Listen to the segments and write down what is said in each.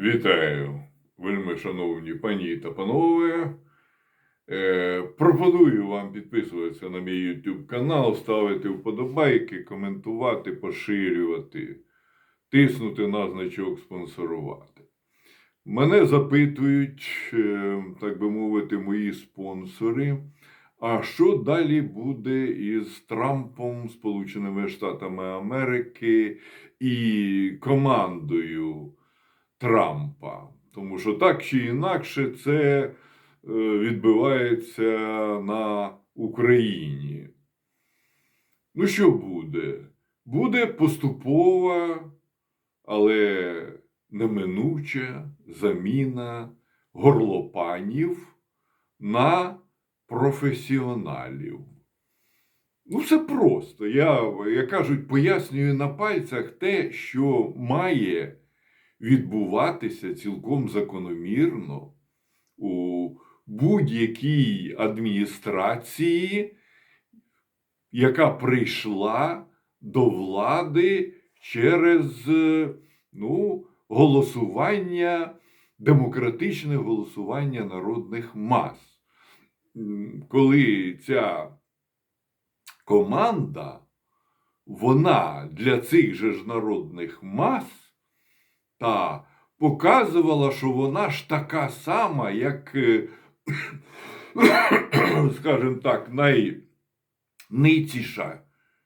Вітаю, вельми шановні пані та панове. Е, пропоную вам підписуватися на мій YouTube канал, ставити вподобайки, коментувати, поширювати, тиснути на значок спонсорувати. Мене запитують, е, так би мовити, мої спонсори. А що далі буде із Трампом, Сполученими Штатами Америки і командою Трампа? Тому що так чи інакше це е, відбувається на Україні. Ну, що буде? Буде поступова, але неминуча заміна горлопанів на професіоналів. Ну, все просто. Я, як кажуть, пояснюю на пальцях те, що має відбуватися цілком закономірно у будь-якій адміністрації, яка прийшла до влади через ну, голосування, демократичне голосування народних мас. Коли ця команда, вона для цих же ж народних мас та показувала, що вона ж така сама, як, е, скажімо так, найниціша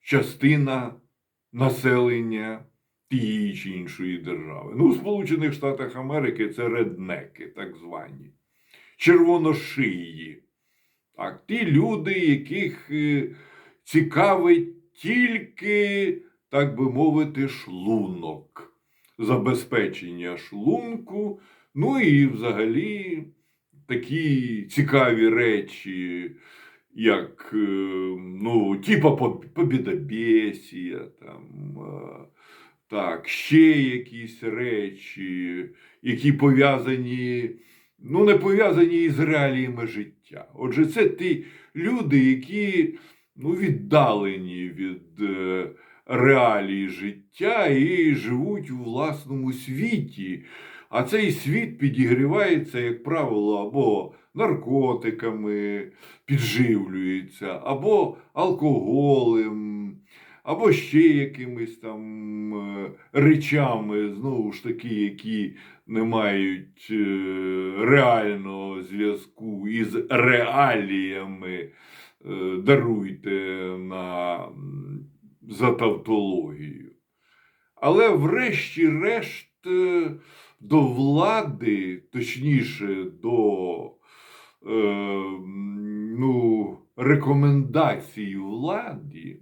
частина населення тієї чи іншої держави. Ну, у Сполучених Штатах Америки це реднеки, так звані, червоношиї. Так, ті люди, яких е, цікавить тільки, так би мовити, шлунок, забезпечення шлунку, ну і взагалі такі цікаві речі, як е, ну, типа поб- побідобєсія, там, е, так, ще якісь речі, які пов'язані ну, не пов'язані із реаліями життя. Отже, це ті люди, які ну, віддалені від е, реалій життя і живуть у власному світі. А цей світ підігрівається, як правило, або наркотиками підживлюється, або алкоголем, або ще якимись там е, речами, знову ж таки, які не мають е, реального зв'язку із реаліями, е, даруйте на за тавтологію. Але врешті-решт е, до влади, точніше, до е, ну, рекомендацій владі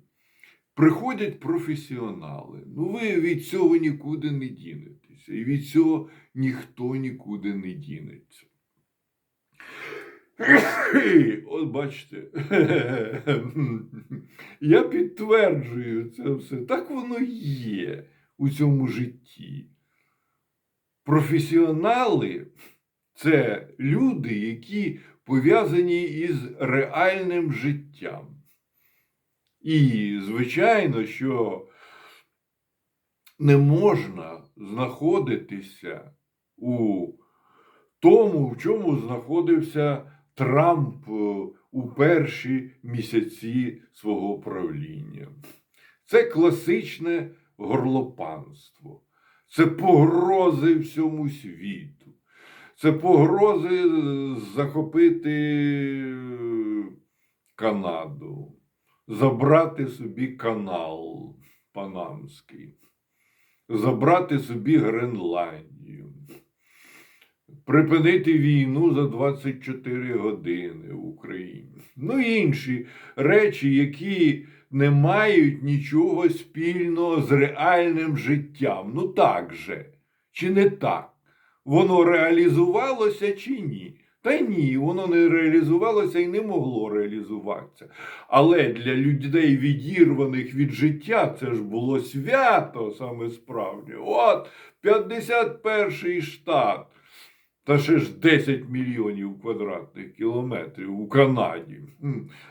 приходять професіонали. Ну, ви від цього нікуди не дінетеся. І від цього ніхто нікуди не дінеться. От бачите, я підтверджую це все. Так воно є у цьому житті. Професіонали це люди, які пов'язані із реальним життям. І, звичайно, що не можна знаходитися у тому, в чому знаходився Трамп е, у перші місяці свого правління. Це класичне горлопанство, це погрози всьому світу, це погрози е, захопити е, Канаду, забрати собі канал Панамський, забрати собі Гренландію, припинити війну за 24 години в Україні. Ну і інші речі, які не мають нічого спільного з реальним життям. Ну так же, чи не так? Воно реалізувалося чи ні? Та ні, воно не реалізувалося і не могло реалізуватися. Але для людей, відірваних від життя, це ж було свято саме справді. От 51-й штат. Та ще ж 10 мільйонів квадратних кілометрів у Канаді.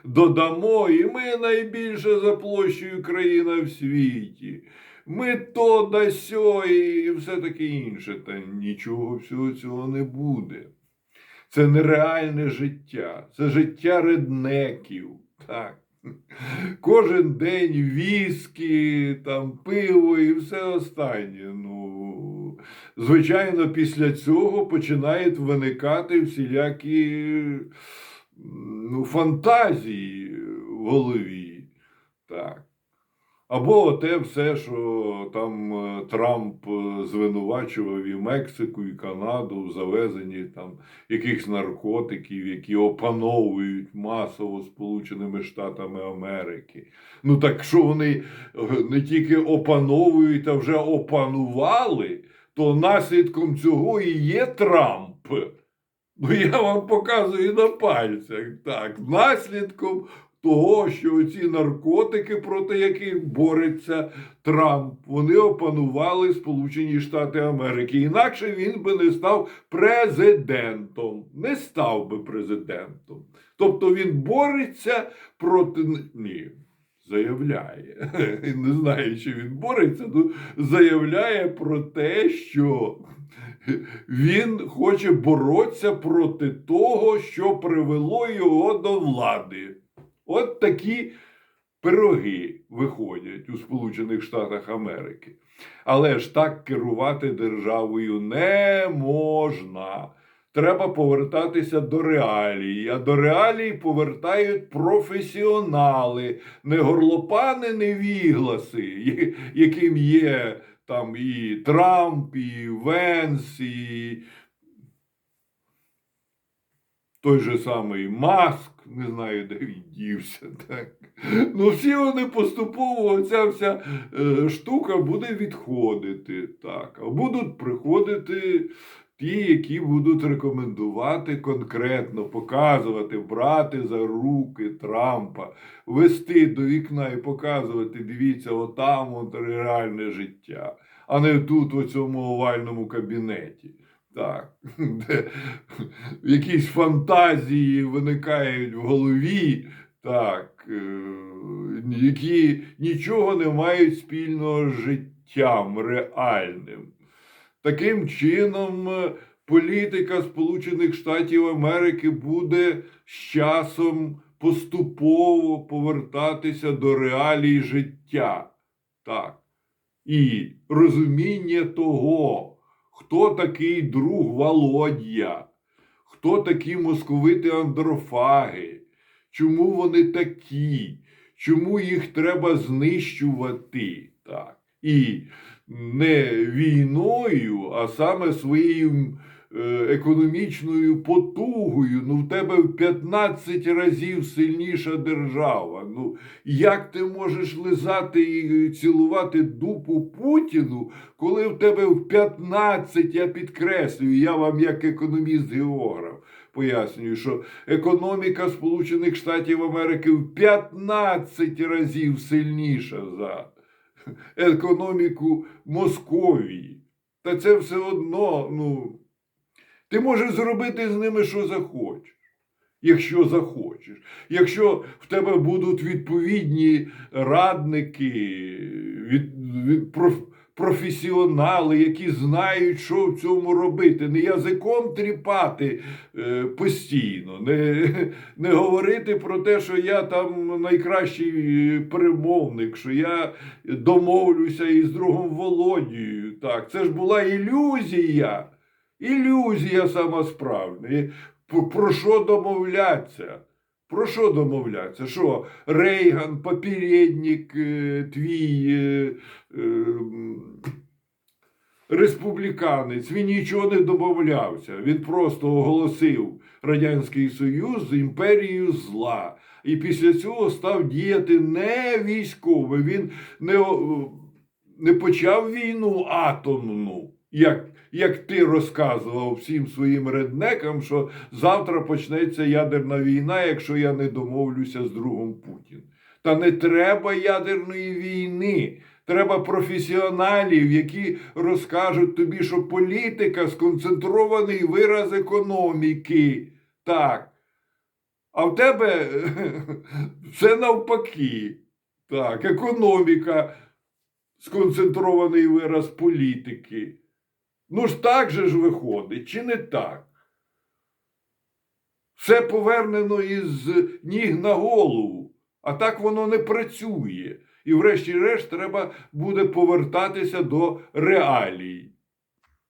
Додамо, і ми найбільша за площею країна в світі. ми то да сьо і все таке інше. Та нічого всього цього не буде. Це нереальне життя, це життя реднеків. Так. Кожен день віскі, там, пиво і все останнє. Ну, звичайно, після цього починають виникати всілякі ну, фантазії в голові. Так. Або те все, що там е, Трамп е, звинувачував і Мексику, і Канаду в завезенні там якихось наркотиків, які опановують масово Сполученими Штатами Америки. Ну так що вони е, не тільки опановують, а вже опанували, то наслідком цього і є Трамп. Ну я вам показую на пальцях. Так, наслідком того, що ці наркотики, проти яких бореться Трамп, вони опанували Сполучені Штати Америки. Інакше він би не став президентом. Не став би президентом. Тобто він бореться проти. Ні. Заявляє, не знаю, чи він бореться, ну заявляє про те, що він хоче боротися проти того, що привело його до влади. От такі пироги виходять у Сполучених Штатах Америки. Але ж так керувати державою не можна. Треба повертатися до реалій. А до реалій повертають професіонали, не горлопани, не вігласи, яким є там і Трамп, і Венс, і той же самий Маск, не знаю, де він дівся. Так. Ну, всі вони поступово, ця вся е, штука буде відходити. Так. А будуть приходити ті, які будуть рекомендувати конкретно, показувати, брати за руки Трампа, вести до вікна і показувати, дивіться, отам от реальне життя, а не тут, у цьому овальному кабінеті. Так, де якісь фантазії виникають в голові, так, е, які нічого не мають спільного з життям реальним. Таким чином, е, політика Сполучених Штатів Америки буде з часом поступово повертатися до реалій життя. Так. І розуміння того, хто такий друг Володя, хто такі московити андрофаги, чому вони такі, чому їх треба знищувати. Так. І не війною, а саме своєю економічною потугою. Ну, в тебе в 15 разів сильніша держава. Ну, як ти можеш лизати і цілувати дупу Путіну, коли в тебе в 15, я підкреслюю, я вам як економіст-географ пояснюю, що економіка Сполучених Штатів Америки в 15 разів сильніша за економіку Московії. Та це все одно, ну, ти можеш зробити з ними, що захочеш. Якщо захочеш, якщо в тебе будуть відповідні радники, від, від проф, професіонали, які знають, що в цьому робити, не язиком тріпати е, постійно, не, не говорити про те, що я там найкращий перемовник, що я домовлюся із другом Володією. Так, це ж була ілюзія. Ілюзія сама справжня. І Про що домовлятися? Про що домовлятися? Що Рейган, попередник е, твій е, е, республіканець, він нічого не домовлявся. Він просто оголосив Радянський Союз з імперією зла. І після цього став діяти не військово. Він не, не почав війну атомну. Як, як ти розказував всім своїм реднекам, що завтра почнеться ядерна війна, якщо я не домовлюся з другом Путін. Та не треба ядерної війни. Треба професіоналів, які розкажуть тобі, що політика сконцентрований вираз економіки. Так. А в тебе все навпаки. Так, економіка сконцентрований вираз політики. Ну ж так же ж виходить, чи не так? Все повернено із ніг на голову, а так воно не працює. І врешті-решт треба буде повертатися до реалій.